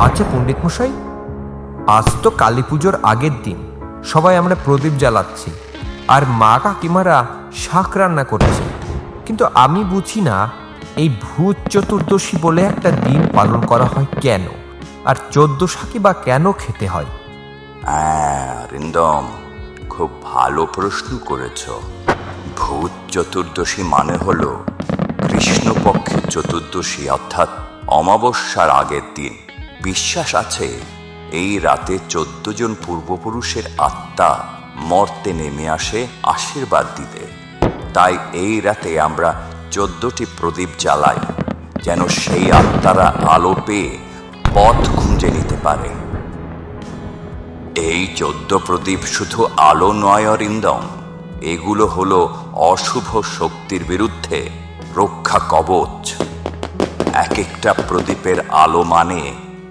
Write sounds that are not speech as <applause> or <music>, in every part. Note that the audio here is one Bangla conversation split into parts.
আচ্ছা পণ্ডিত মশাই আজ তো কালী পুজোর আগের দিন। সবাই আমরা প্রদীপ জ্বালাচ্ছি। আর মা কাকিমারা শাক রান্না করছে। কিন্তু আমি বুঝি না, এই ভূত চতুর্দশী বলে একটা দিন পালন করা হয় কেন? আর চোদ্দ শাকি বা কেন খেতে হয়? হ্যাঁ খুব ভালো প্রশ্ন করেছ। ভূত চতুর্দশী মানে হলো কৃষ্ণপক্ষের চতুর্দশী, অর্থাৎ অমাবস্যার আগের দিন। বিশ্বাস আছে, এই রাতে চোদ্দ জন পূর্বপুরুষের আত্মা মর্তে নেমে আসে আশীর্বাদ দিতে। তাই এই রাতে আমরা চোদ্দটি প্রদীপ জ্বালাই, যেন সেই আত্মারা আলো পেয়ে পথ খুঁজে নিতে পারে। এই চোদ্দ প্রদীপ শুধু আলো নয় অরিন্দম, এগুলো হলো অশুভ শক্তির বিরুদ্ধে রক্ষা কবচ। এক একটা প্রদীপের আলো মানে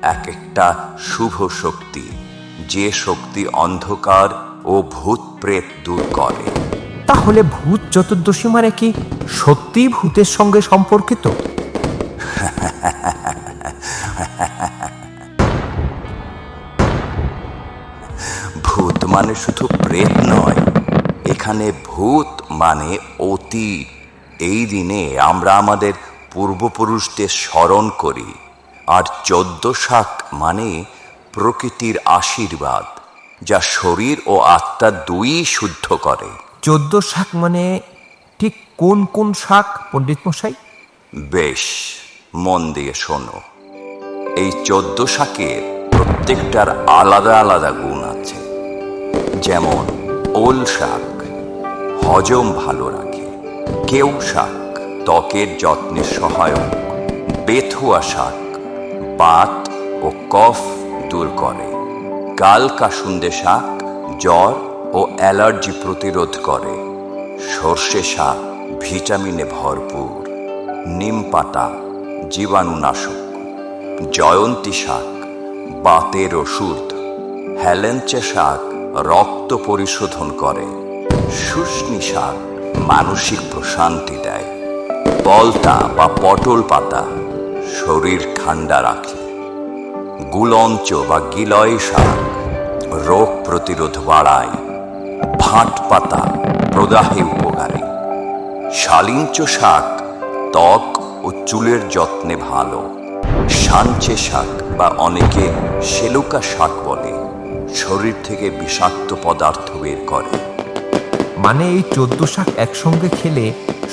এক একটা শুভ শক্তি যে শক্তি অন্ধকার ও ভূত প্রেত দূর করে। তাহলে ভূত চতুর্দশী মানে কি? সত্যিই ভূতের সঙ্গে সম্পর্কিত? ভূত মানে শুধু প্রেত নয় এখানে ভূত মানে অতীত। এই দিনে আমরা আমাদের পূর্বপুরুষদের স্মরণ করি। আর চোদ্দ শাক মানে প্রকৃতির আশীর্বাদ যা শরীর ও আত্মা দুই শুদ্ধ করে। চোদ্দ শাক মানে ঠিক কোন কোন শাক পণ্ডিত মশাই? বেশ মন দিয়ে শোনো। এই চোদ্দ শাকের প্রত্যেকটার আলাদা আলাদা গুণ আছে। যেমন ওল শাক হজম ভালো রাখে। কেউ শাক ত্বকের যত্নের সহায়ক। বেথুয়া শাক বাত ও কফ দূর করে। কাল কাসুন্দে শাক, জ্বর ও অ্যালার্জি প্রতিরোধ করে। সর্ষে শাক, ভিটামিনে ভরপুর। নিম পাতা, জীবাণুনাশক। জয়ন্তী শাক, বাতের ওষুধ। হেলেঞ্চে শাক, রক্ত পরিশোধন করে। শুষ্নি শাক, মানসিক প্রশান্তি দেয়। পলতা বা পটল পাতা শরীর ঠান্ডা রাখে। গুলঞ্চ বা গিলয় শাক রোগ প্রতিরোধ বাড়ায় ভাট পাতা প্রদাহে উপকারী। শালিঞ্চ শাক ত্বক ও চুলের যত্নে ভালো। সাঞ্চে শাক বা অনেকে সেলুকা শাক বলে, শরীর থেকে বিষাক্ত পদার্থ বের করে। মানে এই চোদ্দ শাক একসঙ্গে খেলে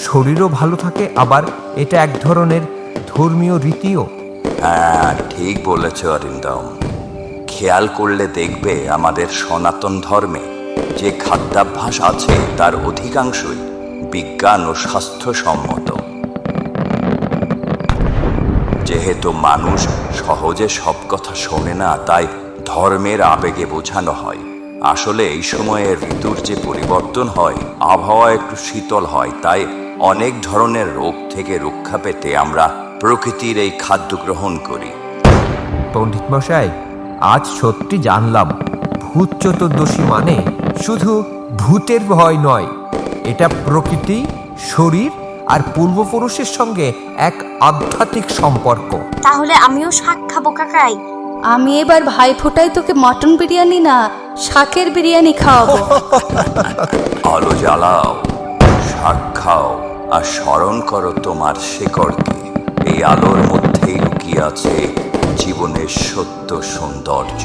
শরীরও ভালো থাকে, আবার এটা এক ধরনের ধর্মীয় রীতিও। হ্যাঁ ঠিক বলেছ অরিন্দম। খেয়াল করলে দেখবে আমাদের সনাতন ধর্মে যে খাদ্যাভ্যাস আছে তার অধিকাংশই বিজ্ঞান ও স্বাস্থ্যসম্মত। যেহেতু মানুষ সহজে সব কথা শোনে না, তাই ধর্মের আবেগে বোঝানো হয়। আসলে এই সময়ে ঋতুর যে পরিবর্তন হয়, আবহাওয়া একটু শীতল হয়, তাই অনেক ধরনের রোগ থেকে রক্ষা পেতে আমরা প্রকৃতির এই খাদ্য গ্রহণ করি। পণ্ডিত মশাই আজ সত্যি জানলাম ভূত চতুর্দশী মানে শুধু ভূতের ভয় নয় এটা প্রকৃতি শরীর আর পূর্বপুরুষের সঙ্গে এক আধ্যাত্মিক সম্পর্ক। তাহলে আমিও শাক খাব কাকাই। আমি এবার ভাই ফোটাই তোকে মটন বিরিয়ানি না শাকের বিরিয়ানি খাওয়াবো। <laughs> আলো জ্বালাও শাক খাও আর স্মরণ করো তোমার শেকড়কে এই আলোর মধ্যেই লুকিয়ে আছে জীবনের সত্য সৌন্দর্য।